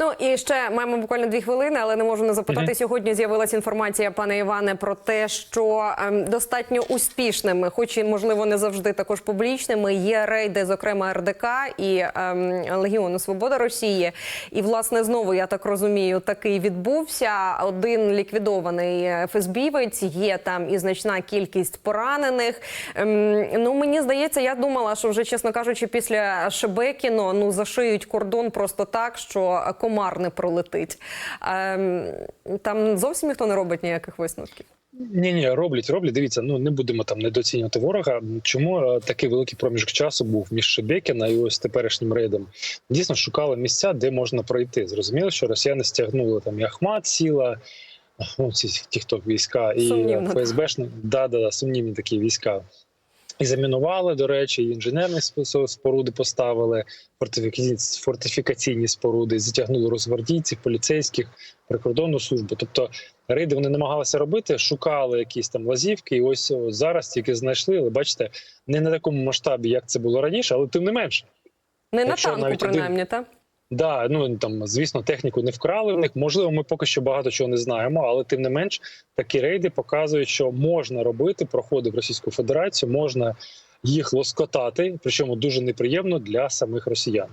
Ну і ще маємо буквально дві хвилини, але не можу не запитати. Мгм. Сьогодні з'явилася інформація, пане Іване, про те, що ем, достатньо успішними, хоч і можливо не завжди також публічними, є рейди, зокрема РДК і ем, Легіону Свобода Росії. І власне знову я так розумію, такий відбувся. Один ліквідований ФСБівець, є там і значна кількість поранених. Ем, ну мені здається, я думала, що вже чесно кажучи, після Шебекіно ну зашиють кордон просто так, що комар не пролетить. Там зовсім ніхто не робить ніяких висновків. Ні, ні, роблять, роблять. Дивіться, ну не будемо там недооцінювати ворога. Чому е, такий великий проміжок часу був між Шебекіна і ось теперішнім рейдом? Дійсно шукали місця, де можна пройти. Зрозуміло, що росіяни стягнули там і Ахмат сіла. Ну, ці ті, хто війська, і ФСБшні, да, да, да, сумнівні такі війська. І замінували, до речі, і інженерні споруди поставили, фортифікаційні, споруди, затягнули розгвардійців, поліцейських, прикордонну службу. Тобто рейди вони намагалися робити, шукали якісь там лазівки, і ось зараз тільки знайшли. Але бачите, не на такому масштабі, як це було раніше, але тим не менше. Не Якщо на танку, один- принаймні, так? Да, ну там звісно, техніку не вкрали в них. Можливо, ми поки що багато чого не знаємо, але тим не менш такі рейди показують, що можна робити проходи в Російську Федерацію, можна їх лоскотати, причому дуже неприємно для самих росіян.